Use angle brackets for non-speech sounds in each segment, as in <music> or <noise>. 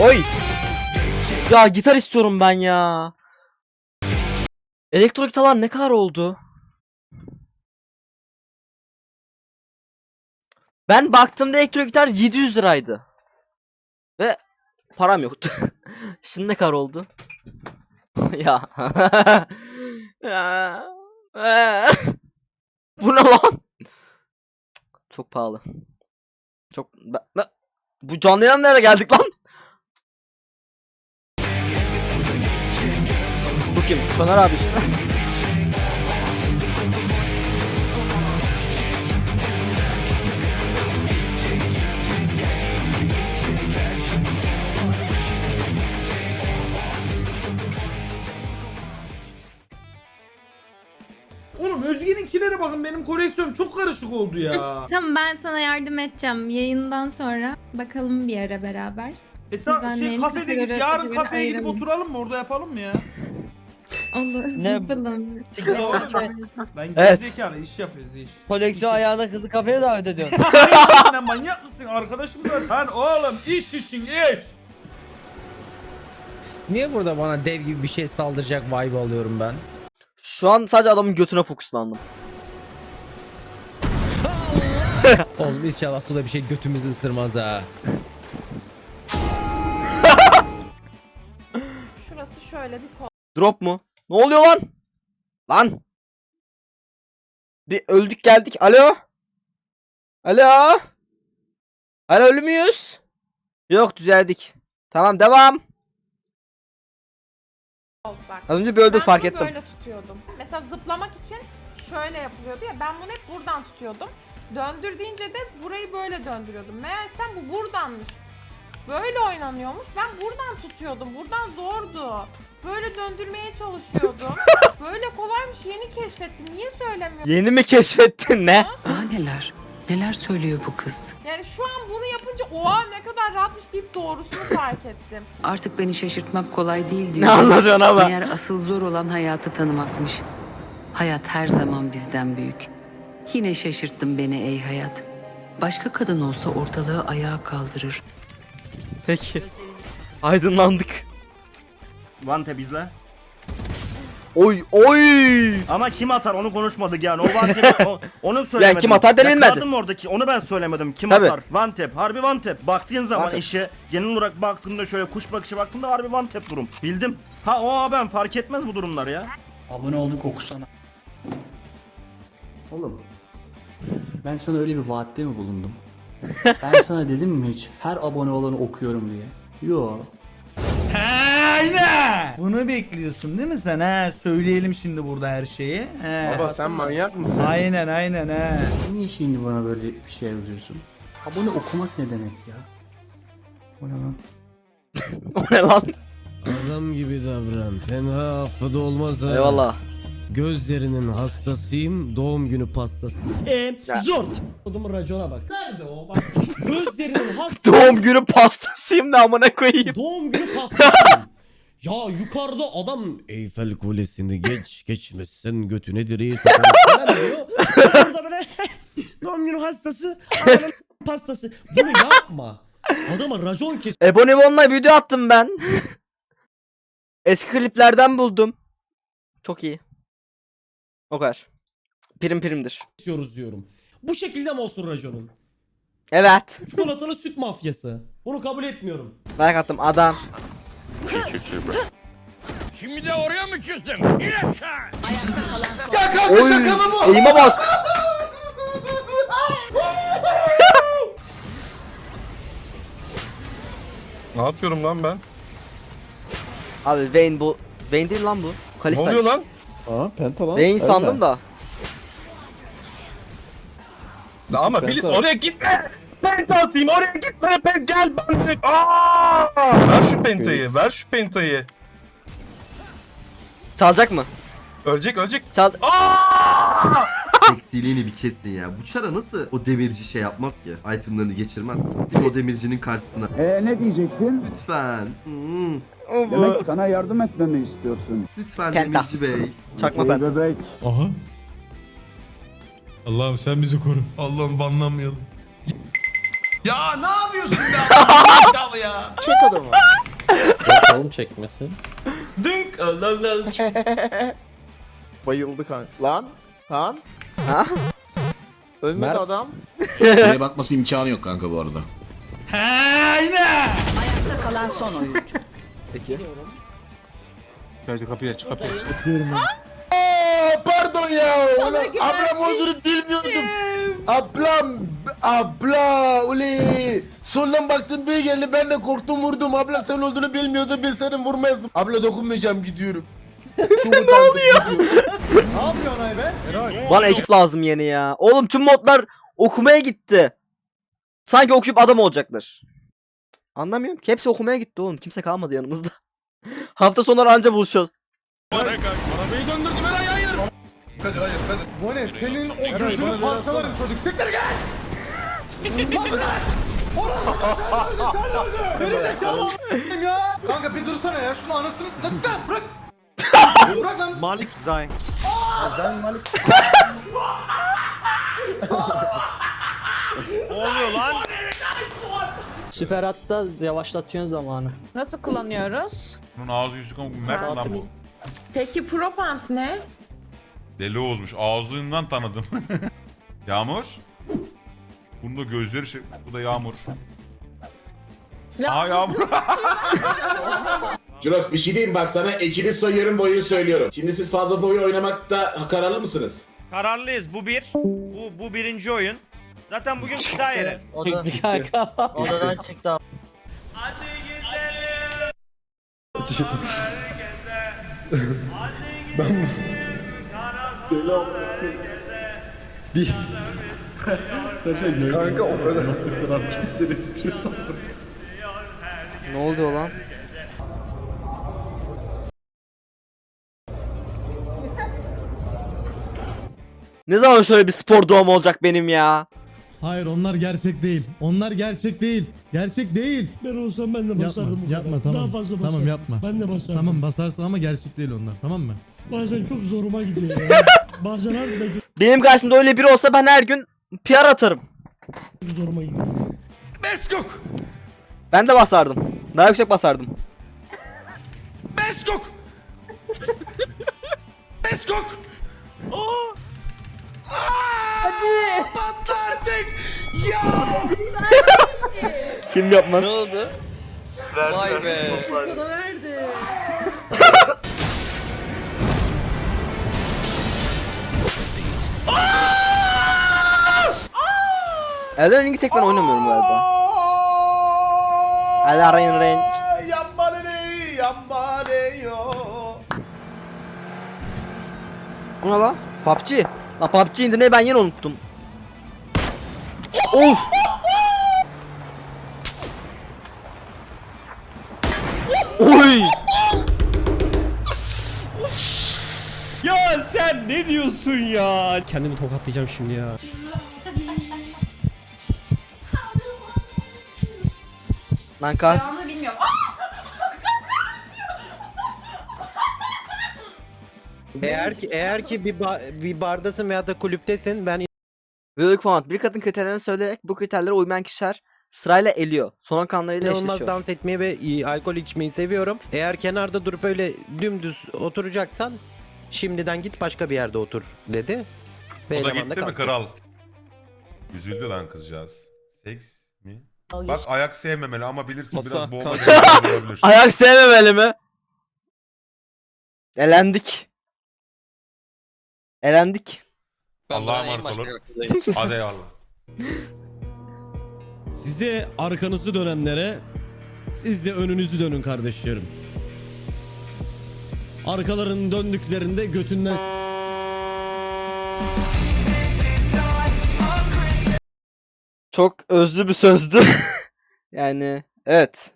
Oy. Ya gitar istiyorum ben ya. Elektro gitarlar ne kadar oldu? Ben baktığımda elektro gitar 700 liraydı. Ve param yoktu. <laughs> Şimdi ne kadar oldu? <laughs> ya. <laughs> Bu ne lan? Çok pahalı. Çok bu canlı yayın nereye geldik lan? Bu kim? Soner abi işte. Oğlum Özge'ninkilere bakın benim koleksiyonum çok karışık oldu ya. <laughs> Tamam ben sana yardım edeceğim yayından sonra. Bakalım bir ara beraber. E ta, şey Düzenleyelim, kafede git kategori- yarın kategori kafeye gidip ayıralım. oturalım mı orada yapalım mı ya? <laughs> Olur. Ne- yapalım. Ben Evet. gerizekalı iş yapıyoruz iş. Koleksiyon ayağına kızı kafeye davet ediyorsun. <laughs> Sen manyak mısın arkadaşım var. Lan oğlum iş için iş. Niye burada bana dev gibi bir şey saldıracak vibe alıyorum ben? Şu an sadece adamın götüne fokuslandım. Oğlum inşallah suda bir şey götümüzü ısırmaz ha. Şöyle bir kol. Drop mu? Ne oluyor lan? Lan. Bir öldük geldik. Alo? Alo? Alo ölü müyüz? Yok düzeldik. Tamam devam. bak. Az önce bir öldük ben fark ettim. böyle tutuyordum. Mesela zıplamak için şöyle yapılıyordu ya ben bunu hep buradan tutuyordum. Döndür deyince de burayı böyle döndürüyordum. Meğersem bu buradanmış. Böyle oynanıyormuş. Ben buradan tutuyordum. Buradan zordu. Böyle döndürmeye çalışıyordum. <laughs> böyle kolaymış. Yeni keşfettim. Niye söylemiyorum? Yeni mi keşfettin ne? Daha neler? Neler söylüyor bu kız? Yani şu an bunu yapınca oha ne kadar rahatmış deyip doğrusunu fark ettim. Artık beni şaşırtmak kolay değil Ne diyor. anlatıyorsun abla? Meğer asıl zor olan hayatı tanımakmış. Hayat her zaman bizden büyük. Yine şaşırttın beni ey hayat. Başka kadın olsa ortalığı ayağa kaldırır. Peki. Aydınlandık. Vante bizle. Oy oy. Ama kim atar onu konuşmadık yani. O <laughs> Vantep'i o- onu söylemedim. kim atar denilmedi. Yakaladım oradaki onu ben söylemedim. Kim Tabii. atar? Vantep. Harbi Vantep. Baktığın zaman Vantep. işe genel olarak baktığımda şöyle kuş bakışı baktığımda harbi Vantep durum. Bildim. Ha o ben fark etmez bu durumlar ya. Abone olduk okusana. Oğlum. Ben sana öyle bir vaatte mi bulundum? <laughs> Ben sana dedim mi hiç her abone olanı okuyorum diye? Yo. Aynen. Bunu bekliyorsun değil mi sen ha? Söyleyelim şimdi burada her şeyi. He. Baba sen manyak mısın? Aynen aynen he. Niye şimdi bana böyle bir şey yazıyorsun? Abone okumak ne demek ya? O ne lan? <laughs> O ne lan? Adam gibi davran. Tenha affı olmaz ha. Eyvallah. Gözlerinin hastasıyım. Doğum günü pastası. Eee zort. Oğlum racona bak. Nerede o? Bak. Gözlerinin hastası. <laughs> Doğum günü pastasıyım da amına koyayım. Doğum günü pastası. <laughs> ya yukarıda adam Eyfel Kulesi'ni geç <laughs> geçmezsen götüne direği sokarım falan diyor. Burada böyle <laughs> doğum günü hastası. ananın pastası. Bunu yapma. Adama racon kes. Ebony One'la video attım ben. <laughs> Eski kliplerden buldum. Çok iyi. O kadar. Prim primdir. kesiyoruz diyorum. Bu şekilde mi olsun raconun? Evet. Çikolatalı süt mafyası. Bunu kabul etmiyorum. Like attım adam. Oy, eğime bak. Ne yapıyorum lan ben? Abi Vayne bu. Vayne değil lan bu. Ne Kalista. oluyor lan? Aa penta lan. Vayne sandım da. Ya Ama Filiz oraya gitme. Atayım oraya gitme. Ben gel ben. Aa! Ver şu pentayı. Ver şu pentayı. Çalacak mı? Ölecek ölecek. Çal. Seksiliğini <laughs> bir kesin ya. Bu çara nasıl o demirci şey yapmaz ki? Itemlarını geçirmez. Bir de o demircinin karşısına. E ne diyeceksin? Lütfen. Hmm. Demek sana yardım etmemi istiyorsun. Lütfen Penta. demirci bey. Çakma Ey ben. bebek. Aha. Allah'ım sen bizi koru. Allah'ım banlanmayalım. Ya ne yapıyorsun ya? <laughs> ya. Çek adamı. Oğlum çekmesin. Dünk. <laughs> Bayıldı kan. Lan. Kan. Ha? Ölmedi Mert. adam. Şuraya bakması imkanı yok kanka bu arada. Kalan son oyuncu. Peki. Pardon ya. Ablam olduğunu bilmiyordum. Ablam. Abla. Uli. Soldan baktım bir geldi ben de korktum vurdum. Ablam sen olduğunu bilmiyordum ben seni vurmazdım. Abla dokunmayacağım gidiyorum. <laughs> ne oluyor? Bana ekip lazım yeni ya. Oğlum tüm modlar okumaya gitti. Sanki okuyup adam olacaklar. Anlamıyorum ki. Hepsi okumaya gitti oğlum. Kimse kalmadı yanımızda. <laughs> Hafta sonları anca buluşuyoruz. Arabayı döndürdü ben hayır. Bu ne senin o gözünü parçalarım çocuk. Siktir gel. Ya. Kanka bir dursana ya. Şunu anasını da çıkar. Bırak. Bırak lan. Malik Zayn. Sen Malik. Ne oluyor lan? Süper hatta yavaşlatıyorsun zamanı. Nasıl kullanıyoruz? Bunun ağzı yüzü kan Mert lan bu. Peki propant ne? Deli Oğuz'muş. Ağzından tanıdım. <laughs> Yağmur. Bunun da gözleri şey. Bu da Yağmur. Aa Yağmur. <laughs> Jurox bir şey diyeyim bak sana ekibi soyarım boyu söylüyorum. Şimdi siz fazla boyu oynamakta kararlı mısınız? Kararlıyız. Bu bir. Bu, bu birinci oyun. Zaten bugün kısa yeri. Çıktı kanka. Odadan çıktı abi. Hadi gidelim. Kanka o kadar. Ne oluyor lan? Ne zaman şöyle bir spor doğum olacak benim ya? Hayır onlar gerçek değil. Onlar gerçek değil. Gerçek değil. Ben olsam ben de basardım. Yapma, yapma tamam. Daha fazla basarım. Tamam yapma. Ben de basardım. Tamam basarsın ama gerçek değil onlar tamam mı? Bazen çok zoruma gidiyor ya. <laughs> Bazen harbiden <laughs> Benim karşımda öyle biri olsa ben her gün PR atarım. gidiyor. Beskok. Ben de basardım. Daha yüksek basardım. Beskok. Beskok. Hadi. Patla artık. Ya. <laughs> Kim yapmaz? oldu? Vay be. Elden Ring'i tek ben oynamıyorum galiba. Elden Ring. Yambale yambale yo. Bu ne lan? PUBG. Lan PUBG indirmeyi ben yine unuttum. of! Oy! Ya sen ne diyorsun ya? Kendimi tokatlayacağım şimdi ya. Lan kar. Devamını bilmiyorum. <laughs> Eğer ki eğer ki bir bir bardasın veya da kulüptesin ben Büyük falan. Bir kadın kriterlerini söyleyerek bu kriterlere uymayan kişiler sırayla eliyor. Sonra kanlarıyla inanılmaz eşleşiyor. dans etmeyi ve e, alkol içmeyi seviyorum. Eğer kenarda durup öyle dümdüz oturacaksan şimdiden git başka bir yerde otur dedi. Ve O da eleman gitti mi kalktı. kral? Üzüldü lan kızcağız. Seks? Bak ayak sevmemeli ama bilirsin biraz boğma deneysel <laughs> olabilir. Ayak sevmemeli mi? Elendik. Elendik. Allah'a emanet olun. <laughs> <laughs> Hadi eyvallah. Size arkanızı dönenlere siz de önünüzü dönün kardeşlerim. Arkalarını döndüklerinde götünden Çok özlü bir sözdü. <laughs> yani evet.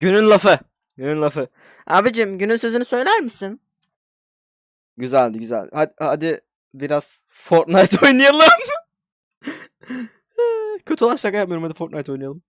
Günün lafı. Günün lafı. Abicim günün sözünü söyler misin? Güzeldi güzel. Hadi, hadi biraz Fortnite <laughs> oynayalım. <laughs> Kötü olan şaka yapmıyorum hadi Fortnite oynayalım.